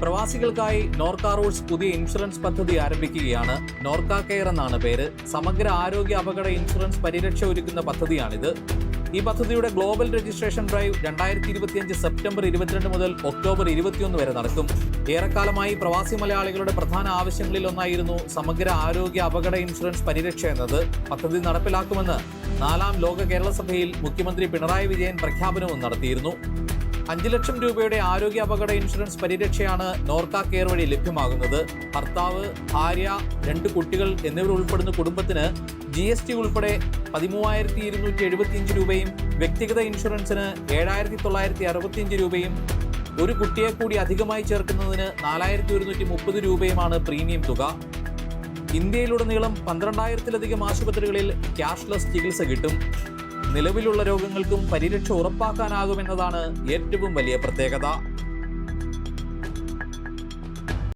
പ്രവാസികൾക്കായി Norka roots പുതിയ insurance പദ്ധതി ആരംഭിക്കുകയാണ്. നോർക്ക കെയർ എന്നാണ് പേര്. സമഗ്ര ആരോഗ്യ അപകട ഇൻഷുറൻസ് പരിരക്ഷ ഒരുക്കുന്ന പദ്ധതിയാണിത്. ഈ പദ്ധതിയുടെ ഗ്ലോബൽ രജിസ്ട്രേഷൻ ഡ്രൈവ് രണ്ടായിരത്തി ഇരുപത്തിയഞ്ച് സെപ്റ്റംബർ ഇരുപത്തിരണ്ട് മുതൽ ഒക്ടോബർ ഇരുപത്തിയൊന്ന് വരെ നടക്കും. ഏറെക്കാലമായി പ്രവാസി മലയാളികളുടെ പ്രധാന ആവശ്യങ്ങളിൽ ഒന്നായിരുന്നു സമഗ്ര ആരോഗ്യ അപകട ഇൻഷുറൻസ് പരിരക്ഷ എന്നത്. പദ്ധതി നടപ്പിലാക്കുമെന്ന് നാലാം ലോക കേരള സഭയിൽ മുഖ്യമന്ത്രി പിണറായി വിജയൻ പ്രഖ്യാപനവും നടത്തിയിരുന്നു. അഞ്ച് ലക്ഷം രൂപയുടെ ആരോഗ്യ അപകട ഇൻഷുറൻസ് പരിരക്ഷയാണ് നോർക്ക കെയർ വഴി ലഭ്യമാകുന്നത്. ഭർത്താവ് ഭാര്യ രണ്ട് കുട്ടികൾ എന്നിവർ ഉൾപ്പെടുന്ന കുടുംബത്തിന് ജി എസ് ടി ഉൾപ്പെടെ പതിമൂവായിരത്തി ഇരുന്നൂറ്റി എഴുപത്തിയഞ്ച് രൂപയും വ്യക്തിഗത ഇൻഷുറൻസിന് ഏഴായിരത്തി തൊള്ളായിരത്തി അറുപത്തിയഞ്ച് രൂപയും ഒരു കുട്ടിയെ കൂടി അധികമായി ചേർക്കുന്നതിന് നാലായിരത്തി ഒരുന്നൂറ്റി മുപ്പത് രൂപയുമാണ് പ്രീമിയം തുക. ഇന്ത്യയിലുടനീളം പന്ത്രണ്ടായിരത്തിലധികം ആശുപത്രികളിൽ ക്യാഷ്ലെസ് ചികിത്സ കിട്ടും. നിലവിലുള്ള രോഗങ്ങൾക്കും പരിരക്ഷ ഉറപ്പാക്കാനാകുമെന്നതാണ് ഏറ്റവും വലിയ പ്രത്യേകത.